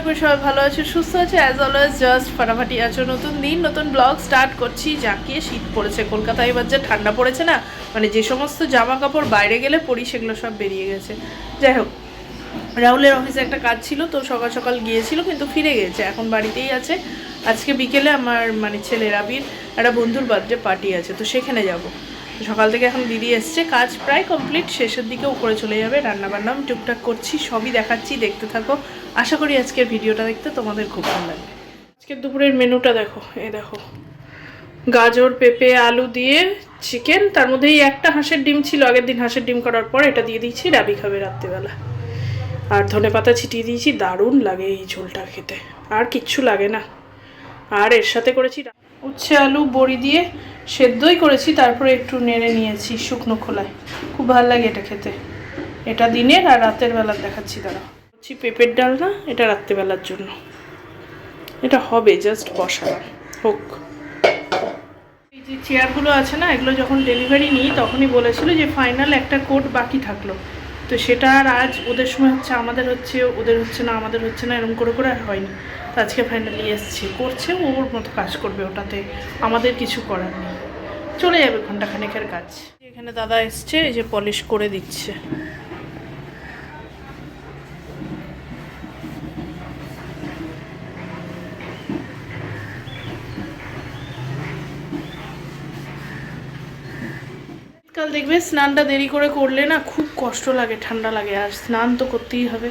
আশা করি সবাই ভালো আছে, সুস্থ আছে। অ্যাজ অলওয়েজ জাস্ট ফাটাফাটি আছো। নতুন দিন, নতুন ব্লগ স্টার্ট করছি। যাকে শীত পড়েছে, কলকাতায় এবার যে ঠান্ডা পড়েছে না মানে যে সমস্ত জামা কাপড় বাইরে গেলে পরি, সেগুলো সব বেরিয়ে গেছে। যাই হোক, রাহুলের অফিসে একটা কাজ ছিল, তো সকাল সকাল গিয়েছিল, কিন্তু ফিরে গেছে। এখন বাড়িতেই আছে। আজকে বিকেলে আমার মানে ছেলে রাবির একটা বন্ধুর বার্থডে পার্টি আছে, তো সেখানে যাব। সকাল থেকে এখন দিদি এসছে, কাজ প্রায় কমপ্লিট শেষের দিকে উপরে চলে যাবে রান্নাবান্না আমি টুকটাক করছি, সবই দেখাচ্ছি, দেখতে থাকো। আশা করি আজকের ভিডিওটা দেখতে তোমাদের খুব ভালো লাগবে। আজকের দুপুরের মেনুটা দেখো এ দেখো। গাজর, পেঁপে, আলু দিয়ে চিকেন, তার মধ্যেই একটা হাঁসের ডিম ছিল, আগের দিন হাঁসের ডিম করার পর এটা দিয়ে দিচ্ছি রাবি খাবে রাত্রেবেলা। আর ধনে পাতা ছিটিয়ে দিয়েছি, দারুণ লাগে এই ঝোলটা খেতে। আর কিচ্ছু লাগে না। আর এর সাথে করেছি উচ্ছে আলু, বড়ি দিয়ে সেদ্ধই করেছি, তারপরে একটু নেড়ে নিয়েছি শুকনো খোলায়। খুব ভালো লাগে এটা খেতে। এটা দিনের আর রাতের বেলার দেখাচ্ছি তারা হচ্ছে পেঁপের ডাল না? এটা রাত্রেবেলার জন্য। এটা হবে জাস্ট বসালাম। হোক। এই যে চেয়ারগুলো আছে না, এগুলো যখন ডেলিভারি নিই, তখনই বলেছিল যে ফাইনাল একটা কোড বাকি থাকল। তো সেটা আর আজ ওদের সময় হচ্ছে, আমাদের হচ্ছে, ওদের হচ্ছে না, আমাদের হচ্ছে না এরকম করে করে আর হয়নি। তো আজকে ফাইনালি এসছে। করছে, ওর মতো কাজ করবে ওটাতে। আমাদের কিছু করার নেই। চলে যাবে ঘন্টাখানেকের কাজ। এখানে দাদা এসছে, এই যে পলিশ করে দিচ্ছে। কাল দেখবে স্নানটা দেরি করে করলে না খুব কষ্ট লাগে, ঠান্ডা লাগে। আর স্নান তো করতেই হবে।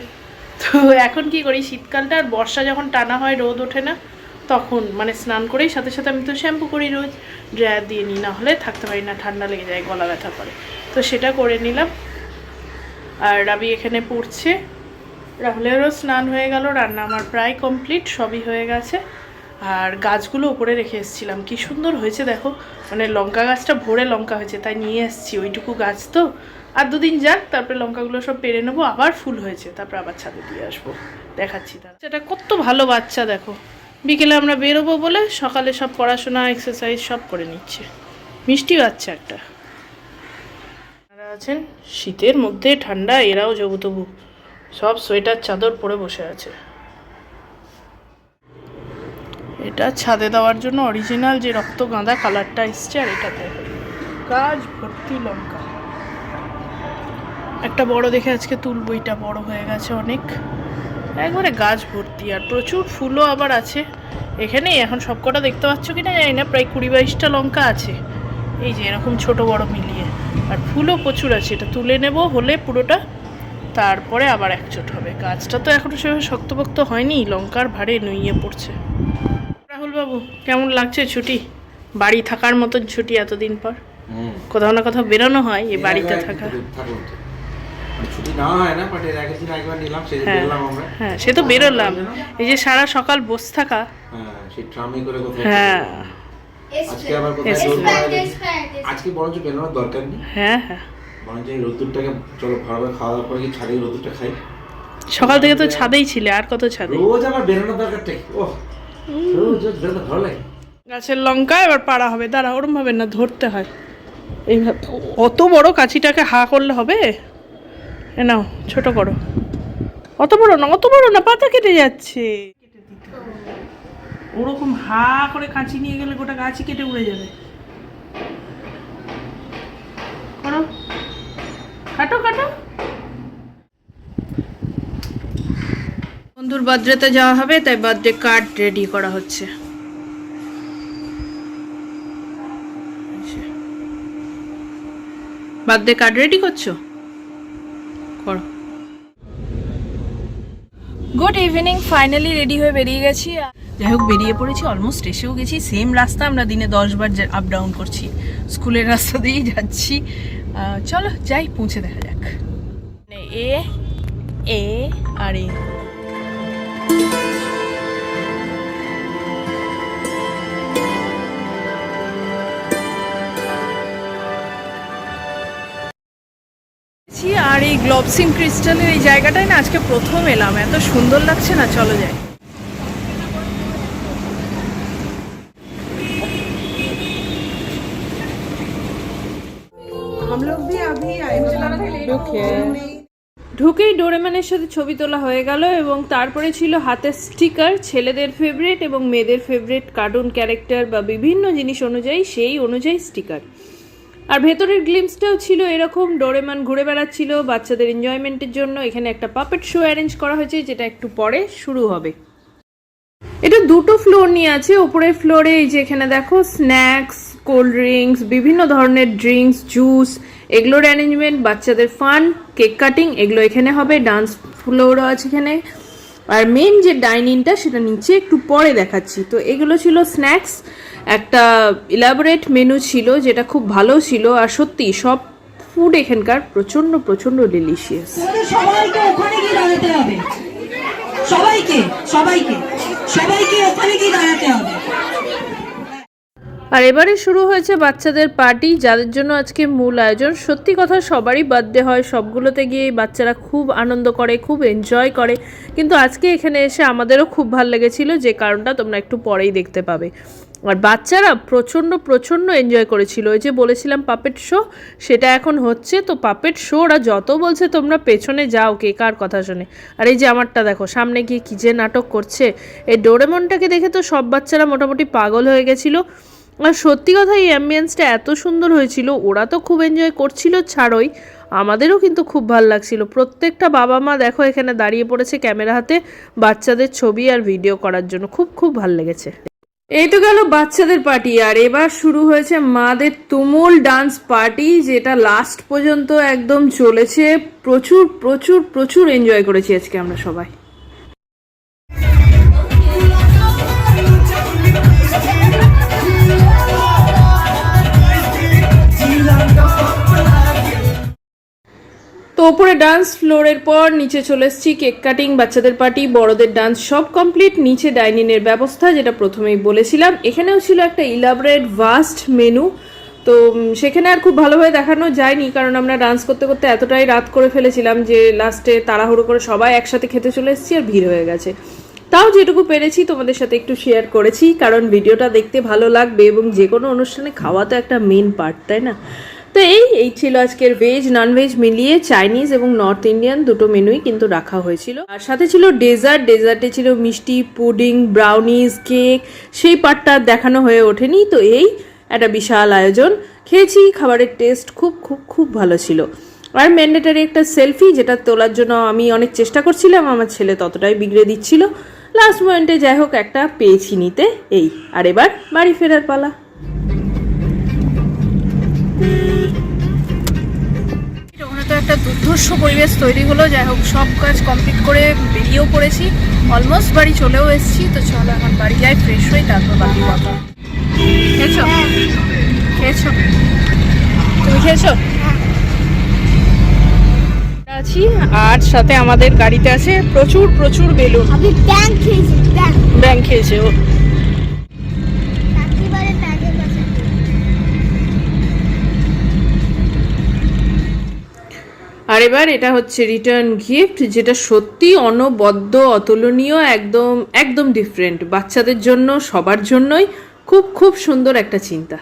তো এখন কি করি, শীতকালটা আর বর্ষা যখন টানা হয়, রোদ ওঠে না, তখন মানে স্নান করেই সাথে সাথে আমি তো শ্যাম্পু করি রোজ। ড্রায়ার দিয়ে নিই, না হলে থাকতে পারি না, ঠান্ডা লেগে যায়, গলা ব্যথা করে। তো সেটা করে নিলাম। আর রাবি এখানে পড়ছে। রাহুলেরও স্নান হয়ে গেল, রান্না আমার প্রায় কমপ্লিট সবই হয়ে গেছে। আর গাছগুলো উপরে রেখে এসেছিলাম। কি সুন্দর হয়েছে দেখো। মানে লঙ্কা গাছটা ভরে লঙ্কা হয়েছে, তাই নিয়ে এসেছি। ওইটুকু গাছ তো। আর দুদিন যাক, তারপরে লঙ্কাগুলো সব পেরে নেব, আবার ফুল হয়েছে। তারপর আবার ছাদে দিয়ে আসব। দেখাচ্ছি তারা। সেটা কত ভালো বাচ্চা দেখো। বিকেলে আমরা বেরোবো বলে সকালে সব পড়াশোনা এক্সারসাইজ সব করে নিচ্ছে। মিষ্টি বাচ্চা একটা। আপনারা আছেন, শীতের মধ্যে ঠান্ডা, এরাও তবু সব সোয়েটার, চাদর পরে বসে আছে। এটা ছাদে দেওয়ার জন্য অরিজিনাল যে রক্ত গাঁদা কালারটা এসছে আর এটাতে। গাছ ভর্তি লঙ্কা। একটা বড় দেখে আজকে তুলবো, এটা বড় হয়ে গেছে অনেক। একবারে গাছ ভর্তি আর প্রচুর ফুলও আবার আছে। এখানে এখন সবকটা দেখতে পাচ্ছ কি না জানি না, প্রায় কুড়ি বাইশটা লঙ্কা আছে। এই যে এরকম ছোট বড় মিলিয়ে। আর ফুলও প্রচুর আছে, এটা তুলে নেব হলে পুরোটা। তারপরে আবার একচোট হবে। গাছটা তো এখনও সেভাবে শক্তপোক্ত হয়নি, লঙ্কার ভারে নুইয়ে পড়ছে। রাহুল বাবু কেমন লাগছে ছুটি? বাড়ি থাকার মতন ছুটি এতদিন পর। কোথাও না কোথাও বেরোনো হয় এই বাড়িতে থাকা। মানে হয় হ্যাঁ। হ্যাঁ সে তো বেরোলাম। এই যে সারা সকাল বসে থাকা। হ্যাঁ হ্যাঁ। আজকে আবার কোথায় Yes, রোদ ma'am. বেড়াবে। আজকে বরঞ্চ বেরোনোর দরকার নেই। হ্যাঁ হ্যাঁ। বরঞ্চ এই রোদ্দুরটাকে চলো ভালোভাবে খাওয়া দাওয়া করে ছাদে রোদ্দুরটা খাই। সকাল থেকে তো ছাদেই ছিলে আর কত ছাদে? রোজ আবার বেরোনোর গাছের লঙ্কা এবার পাড়া হবে। দাঁড়া, ওরম ভাবে না, ধরতে হয়। এইভাবে, অত বড় কাছিটাকে হা করলে হবে? এ নাও, ছোট করো। অত বড় না, অত বড় না, পাতা কেটে যাচ্ছে। ওরকম হা করে কাঁচি নিয়ে গেলে গোটা গাছই কেটে উড়ে যাবে। করো। কাটো কাটো। বন্ধুর বার্থডেতে যাওয়া হবে, তাই বার্থডে কার্ড রেডি করা হচ্ছে। বার্থডে কার্ড রেডি করছ? করো। গুড ইভিনিং ফাইনালি রেডি হয়ে বেরিয়ে গেছি। যাই হোক, বেরিয়ে পড়েছি অলমোস্ট এসেও গেছি। সেম রাস্তা আমরা দিনে দশ বার আপ ডাউন করছি। স্কুলের রাস্তা দিয়েই যাচ্ছি। চলো, যাই, পৌঁছে দেখা যাক। মানে এ এ আর এ গ্লোবসিং ক্রিস্টালের এই জায়গাটায় না আজকে প্রথম এলাম। এত সুন্দর লাগছে না চলো যাই। ঢুকেই ডোরেমনের সাথে ছবি তোলা হয়ে গেল এবং তারপরে ছিল হাতের স্টিকার ছেলেদের ফেভারিট এবং মেয়েদের ফেভারিট কার্টুন ক্যারেক্টার বা বিভিন্ন জিনিস অনুযায়ী সেই অনুযায়ী স্টিকার। আর ভেতরের গ্লিমসটাও ছিল এরকম। ডোরেমান ঘুরে বেড়াচ্ছিল বাচ্চাদের এনজয়মেন্টের জন্য। এখানে একটা পাপেট শো অ্যারেঞ্জ করা হয়েছে, যেটা একটু পরে শুরু হবে। এটা দুটো ফ্লোর নিয়ে আছে। ওপরের ফ্লোরে এই যে এখানে দেখো স্ন্যাক্স কোল্ড ড্রিঙ্কস বিভিন্ন ধরনের ড্রিঙ্কস জুস এগুলোর অ্যারেঞ্জমেন্ট বাচ্চাদের ফান কেক কাটিং এগুলো এখানে হবে ডান্স ফ্লোরও আছে এখানে। আর মেন যে ডাইনিংটা সেটা নিচে একটু পরে দেখাচ্ছি। তো এগুলো ছিল স্ন্যাক্স একটা ইলাবোরেট মেনু ছিল যেটা খুব ভালো ছিল আর সত্যি সব ফুড এখানকার প্রচণ্ড প্রচণ্ড ডেলিশিয়াস সবাইকে ওখানে গিয়ে দাঁড়াতে হবে। সবাইকে সবাইকে সবাইকে ওখানে গিয়ে দাঁড়াতে হবে। আর এবারে শুরু হয়েছে বাচ্চাদের পার্টি যাদের জন্য আজকে মূল আয়োজন। সত্যি কথা সবারই বার্থডে হয় সবগুলোতে গিয়ে বাচ্চারা খুব আনন্দ করে খুব এনজয় করে। কিন্তু আজকে এখানে এসে আমাদেরও খুব ভালো লেগেছিল যে কারণটা তোমরা একটু পরেই দেখতে পাবে। আর বাচ্চারা প্রচণ্ড প্রচণ্ড এনজয় করেছিল। ওই যে বলেছিলাম পাপেট শো সেটা এখন হচ্ছে। তো পাপেট শো ওরা যত বলছে তোমরা পেছনে যাও কে কার কথা শুনে। আর এই যে আমারটা দেখো, সামনে গিয়ে কী যে নাটক করছে। এই ডোরেমনটাকে দেখে তো সব বাচ্চারা মোটামুটি পাগল হয়ে গেছিল। আর সত্যি কথা, এই অ্যাম্বিয়েন্সটা এত সুন্দর হয়েছিল। ওরা তো খুব এনজয় করছিল ছাড়ই। আমাদেরও কিন্তু খুব ভালো লাগছিল। প্রত্যেকটা বাবা মা দেখো এখানে দাঁড়িয়ে পড়েছে ক্যামেরা হাতে বাচ্চাদের ছবি আর ভিডিও করার জন্য। খুব খুব ভালো লেগেছে। এই তো গেল বাচ্চাদের পার্টি, আর এবার শুরু হয়েছে মাদের তুমুল ডান্স পার্টি, যেটা লাস্ট পর্যন্ত একদম চলেছে। প্রচুর প্রচুর প্রচুর এনজয় করেছি আজকে আমরা সবাই। ওপরে ডান্স ফ্লোরের পর নিচে চলে এসেছি কেক কাটিং, বাচ্চাদের পার্টি, বড়দের ডান্স, সব কমপ্লিট। নিচে ডাইনিং এর ব্যবস্থা, যেটা প্রথমেই বলেছিলাম। এখানেও ছিল একটা ইলাবরেট, ভাস্ট মেনু। তো সেখানে আর খুব ভালোভাবে দেখানো যায়নি, কারণ আমরা ডান্স করতে করতে এতটাই রাত করে ফেলেছিলাম যে লাস্টে তাড়াহুড়ো করে সবাই একসাথে খেতে চলে এসেছি আর ভিড় হয়ে গেছে। তাও যেটুকু পেরেছি, তোমাদের সাথে একটু শেয়ার করেছি, কারণ ভিডিওটা দেখতে ভালো লাগবে এবং যে কোনো অনুষ্ঠানে খাওয়া তো একটা মেন পার্ট তাই না? তো এই এই ছিল আজকের ভেজ ননভেজ মিলিয়ে চাইনিজ এবং নর্থ ইন্ডিয়ান দুটো মেনুই কিন্তু রাখা হয়েছিল। আর সাথে ছিল ডেজার্ট ডেজার্টে ছিল মিষ্টি, পুডিং ব্রাউনিজ কেক সেই পার্টটা দেখানো হয়ে ওঠেনি। তো এই একটা বিশাল আয়োজন। খেয়েছি, খাবারের টেস্ট খুব খুব খুব ভালো ছিল। আর ম্যান্ডেটারি একটা সেলফি যেটা তোলার জন্য আমি অনেক চেষ্টা করছিলাম, আমার ছেলে ততটাই বিগড়ে দিচ্ছিল। লাস্ট মোমেন্টে যাই হোক, একটা পেয়েছি নিতে। এই, আর এবার বাড়ি ফেরার পালা। একটা দুর্ধর্ষ পরিবেশ তৈরি হলো যাই হোক সব কাজ কমপ্লিট করে বেরিয়েও পড়েছি। অলমোস্ট বাড়ি চলেও এসেছি তো চলো এখন বাড়ি যাই ফ্রেশ হই তারপর বাকি কথা খেয়েছো? খেয়েছো? তুমি খেয়েছো? আছি আর সাথে আমাদের গাড়িতে আছে প্রচুর প্রচুর বেলুন। আমি ব্যাংক খেয়েছি ব্যাংক ব্যাং খেয়েছে ও। আর এবার এটা হচ্ছে রিটার্ন গিফট যেটা সত্যি অনবদ্য, অতুলনীয়, একদম একদম ডিফারেন্ট বাচ্চাদের জন্য, সবার জন্যই খুব খুব সুন্দর একটা চিন্তা।